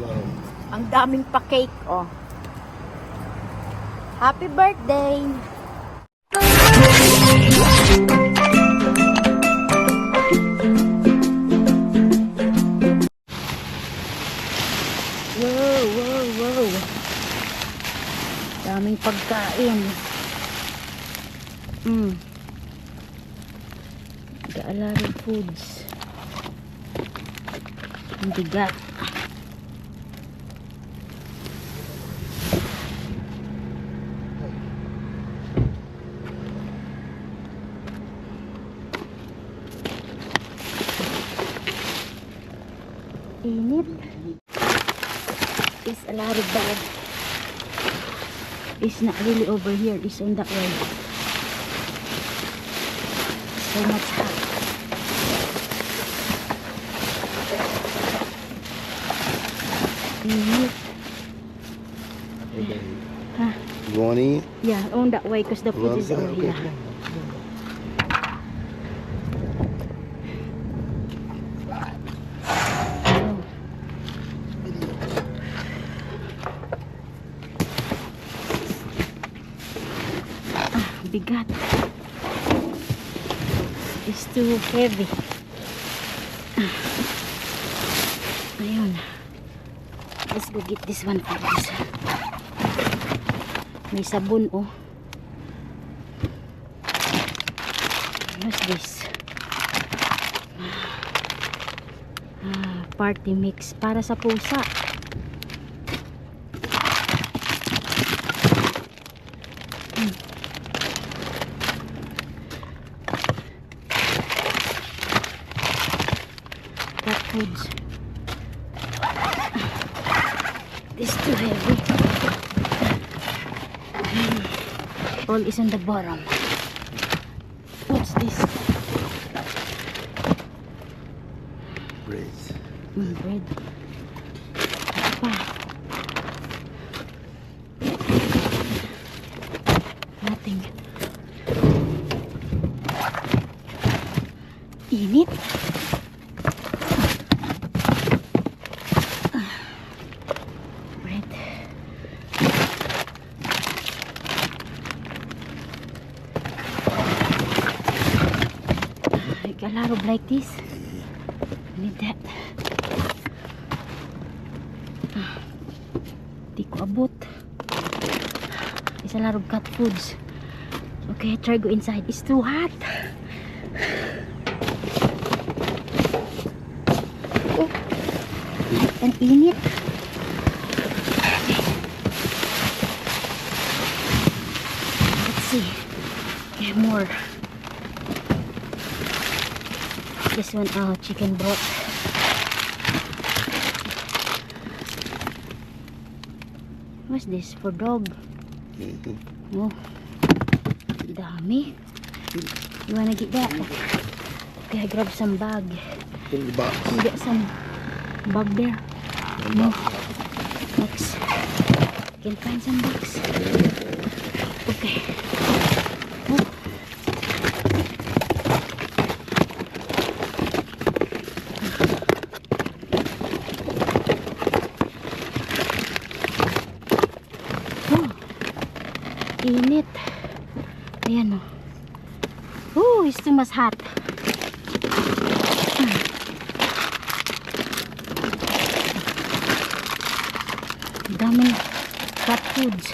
Ang daming pa-cake, oh. Happy birthday! Wow, wow, wow. Daming pagkain. Mm. Gaalari foods. Ang bigat. Init. It's a lot of bad. It's not really over here. It's on that way. So much hot. Init. Huh? You want to eat? Yeah, on that way because the food is over here. Heavy. Ayun. Let's go get this one first. May sabon oh. What's this? Ah, party mix para sa pusa. Hmm. Cat foods. This too heavy. Hmm. All is on the bottom. What's this? Bread. Mm, bread. Ano pa? Nothing. Init. Bread. Like a lot of like this. I need that. Di ko abot. It's a lot of cat foods. Okay, try go inside. It's too hot. Oh, ang init. Let's see. Okay, more. This one, oh, chicken broth. What's this? For dog. Mhm. Oh. Dami. You wanna get that? Okay, I grab some bag. In the box. You get some bag there. The box. Box. Can find some box. Too hot. Daming cat foods.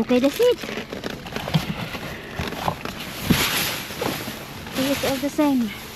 Okay, that's it. It's all the same.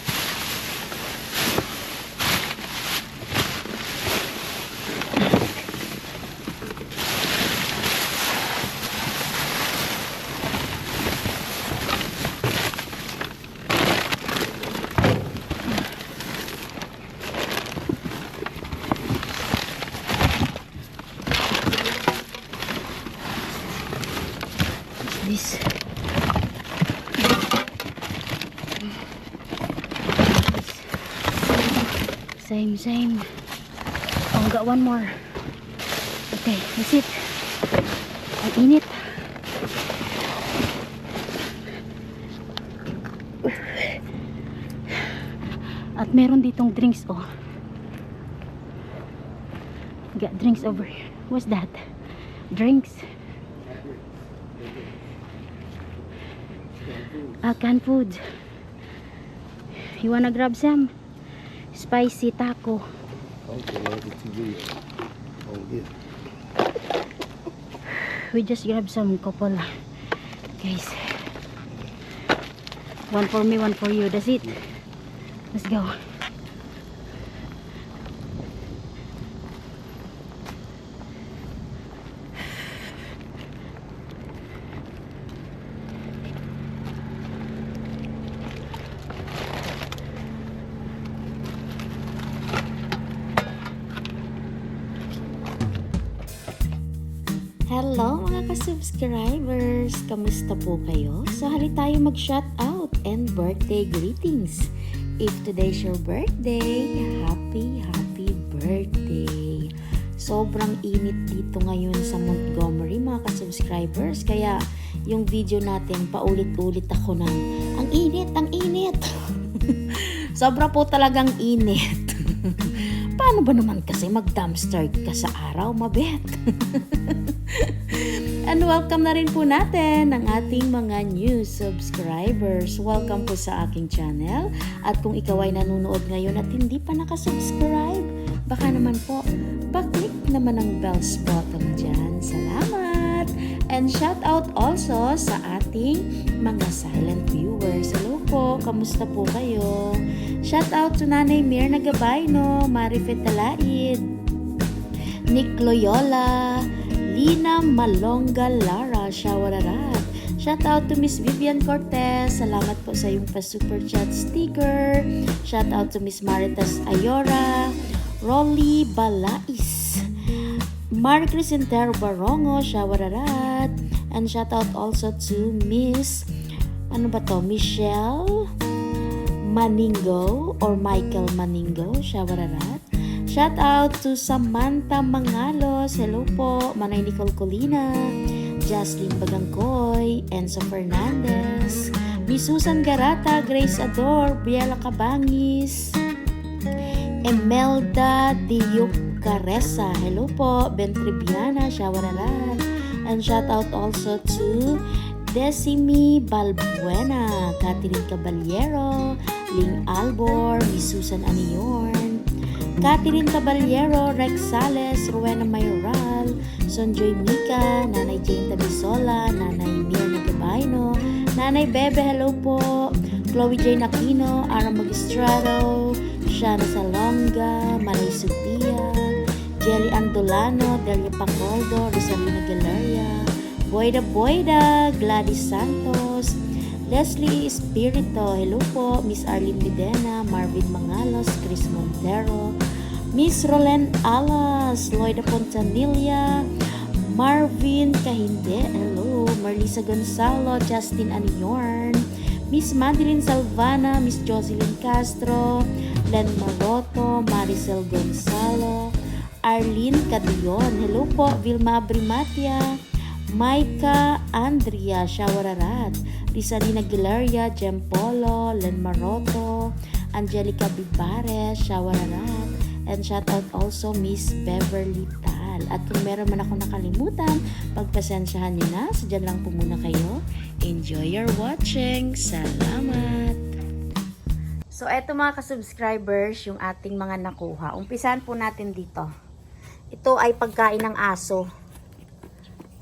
Same same oh got one more okay that's it ang init at meron ditong drinks oh Got drinks over here. What's that? Drinks. Ah, canned food. You wanna grab some? Spicy taco. We just grab some couple. Guys. One for me, one for you. That's it. Let's go. Hello mga ka-subscribers! Kamusta po kayo? So hali tayo mag-shout out and birthday greetings. If today's your birthday, happy, happy birthday! Sobrang init dito ngayon sa Montgomery mga ka-subscribers. Kaya yung video natin paulit-ulit ako ng ang init, ang init! Sobra po talagang init. Paano ba naman kasi mag-dumpster ka sa araw, mabet? And welcome na rin po natin ang ating mga new subscribers. Welcome po sa aking channel. At kung ikaw ay nanonood ngayon at hindi pa nakasubscribe, baka naman po, paklik naman ang bells button dyan. Salamat! And shout out also sa ating mga silent viewers. Hello po, kamusta po kayo? Shout out to Nanay Mir Nagabayno, Marifet Talaid, Nick Loyola, Lina Malonga Lara, Shawararat. Shout out to Miss Vivian Cortez. Salamat po sa iyong pa-super chat sticker. Shout out to Miss Maritas Ayora, Rolly Balais, Marie Crisentero Barongo, Shawararat. And shout out also to Miss, ano ba to, Michelle Maningo or Michael Maningo, Shawararat. Shout out to Samantha Mangalos. Hello po. Manay Nicole Colina. Jocelyn Bagangkoy. Enzo Fernandez. Miss Susan Garata. Grace Ador. Biela Cabangis. Emelda Diuk Caresa. Hello po. Ben Tribiana. Shawararat. And shout out also to Decimi Balbuena, Catherine Caballero, Ling Albor, Miss Susan Aniorn, Catherine Caballero, Rex Sales, Rowena Mayoral, Sonjoy Mika, Nanay Jane Tabisola, Nanay Mia Nagabayno, Nanay Bebe, hello po, Chloe Jane Aquino, Ara Magistrado, Shana Salonga, Manay Sophia, Jelly Andolano, Delia Pangoldo, Rosalina Galeria, Boyda Boyda, Gladys Santos, Leslie Espirito, hello po, Miss Arlene Videna, Marvin Mangalos, Chris Montero, Miss Rolen Alas, Loida Pontanilla, Marvin Kahinde, hello, Marlisa Gonzalo, Justin Aniorn, Miss Madeline Salvana, Miss Jocelyn Castro, Len Maroto, Maricel Gonzalo, Arlene Cadion, hello po, Vilma Brimatia, Maika Andrea Shawararat, Rizalina Gilaria, Jem Polo, Len Maroto, Angelica Bibares, Shawararat, and shout out also Miss Beverly Tal. At kung meron man ako nakalimutan, pagpasensyahan nyo na. So, dyan lang po muna kayo. Enjoy your watching. Salamat! So, eto mga ka-subscribers, yung ating mga nakuha. Umpisahan po natin dito. Ito ay pagkain ng aso.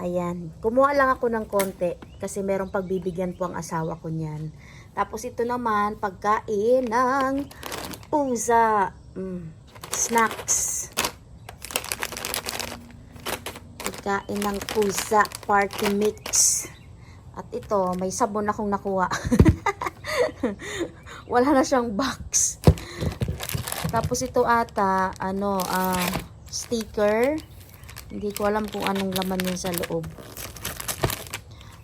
Ayan. Kumuha lang ako ng konti kasi merong pagbibigyan po ang asawa ko niyan. Tapos ito naman, pagkain ng pusa. Mm, snacks. Pagkain ng pusa party mix. At ito, may sabon akong nakuha. Wala na siyang box. Tapos ito ata, ano, ah, sticker. Hindi ko alam kung anong laman yun sa loob.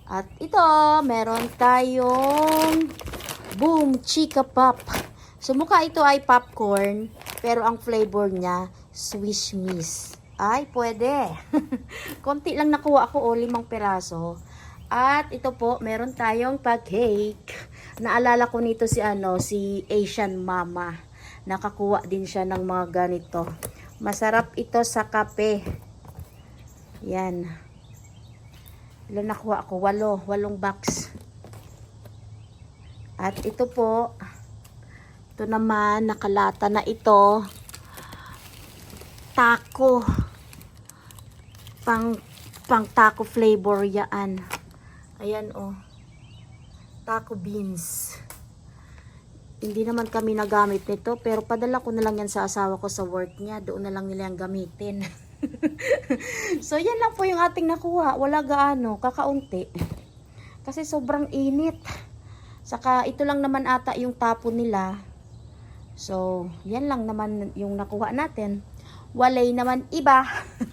At ito, meron tayong Boom Chica Pop. So, mukha ito ay popcorn, pero ang flavor niya, Swiss Miss. Ay, pwede. Konti lang nakuha ako, o, limang peraso. At ito po, meron tayong pag-cake. Naalala ko nito si ano, si Asian Mama. Nakakuha din siya ng mga ganito. Masarap ito sa kape. Yan. Ilan nakuha ako? Walo. Walong box. At ito po, ito naman, nakalata na ito. Taco. Pang, pang taco flavor yan. Ayan oh. Taco beans. Hindi naman kami nagamit nito, pero padala ko na lang yan sa asawa ko sa work niya. Doon na lang nila yung gamitin. so, yan lang po yung ating nakuha. Wala gaano, kakaunti. Kasi sobrang init. Saka, ito lang naman ata yung tapo nila. So, yan lang naman yung nakuha natin. Walay naman iba.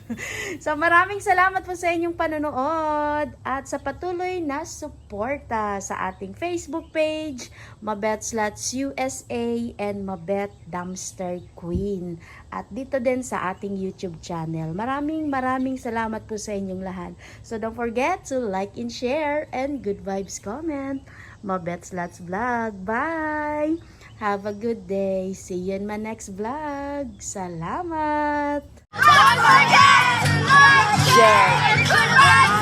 so, maraming salamat po sa inyong panonood at sa patuloy na suporta sa ating Facebook page, Mabet Slots USA and Mabet Dumpster Queen. At dito din sa ating YouTube channel. Maraming maraming salamat po sa inyong lahat. So, don't forget to like and share and good vibes comment. Mabet Slots Vlog. Bye! Have a good day. See you in my next vlog. Salamat! Don't forget like, share, and subscribe!